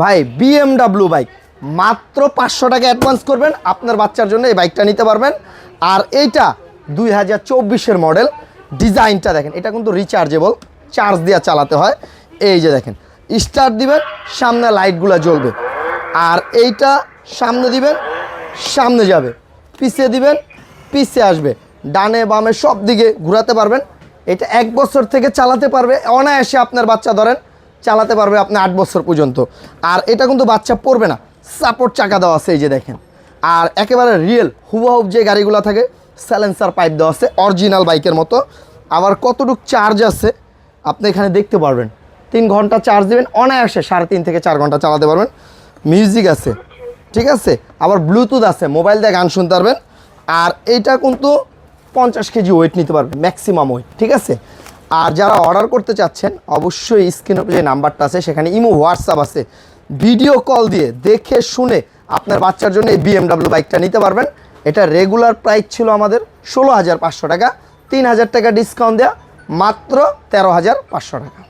ভাই BMW bike মাত্র পাঁচশো টাকা অ্যাডভান্স করবেন, আপনার বাচ্চার জন্য এই বাইকটা নিতে পারবেন। আর এইটা দুই হাজার চব্বিশের মডেল ডিজাইনটা দেখেন, এটা কিন্তু রিচার্জেবল চার্জ দিয়ে চালাতে হয়। এই যে দেখেন স্টার্ট দিবেন, সামনে লাইটগুলো জ্বলবে। আর এইটা সামনে দিবেন, সামনে যাবে। পিছিয়ে দিবেন পিছিয়ে আসবে। ডানে বামে সব দিকে ঘোরাতে পারবেন। এটা এক বছর থেকে চালাতে পারবে। অনায়াসে আপনার বাচ্চা ধরেন চালাতে পারবে আপনি আট বছর পর্যন্ত। আর এটা কিন্তু বাচ্চা পড়বে না। সাপোর্ট চাকা দেওয়া আছে এই যে দেখেন। আর একেবারে রিয়েল হুবহুব যে গাড়িগুলো থাকে স্যালেন্সার পাইপ দেওয়া আছে অরিজিনাল বাইকের মতো। আবার কতটুক চার্জ আছে, আপনি এখানে দেখতে পারবেন। তিন ঘণ্টা চার্জ দেবেন, অনায়াসে সাড়ে তিন থেকে চার ঘণ্টা চালাতে পারবেন। মিউজিক আছে, ঠিক আছে? আবার ব্লুটুথ আছে মোবাইল দিয়ে গান শুনতে পারবেন। আর এইটা কিন্তু পঞ্চাশ কেজি ওয়েট নিতে পারবে ম্যাক্সিমাম ওয়েট ঠিক আছে? আর যারা অর্ডার করতে চাচ্ছেন, অবশ্যই স্ক্রিন যে নাম্বারটা আছে, সেখানে ইমো, হোয়াটসঅ্যাপ আছে। ভিডিও কল দিয়ে দেখে শুনে আপনার বাচ্চার জন্য এই বিএমডাব্লিউ বাইকটা নিতে পারবেন। এটা রেগুলার প্রাইস ছিল আমাদের ষোলো হাজার পাঁচশো টাকা। তিন হাজার টাকা ডিসকাউন্ট দেওয়া মাত্র তেরো হাজার পাঁচশো টাকা।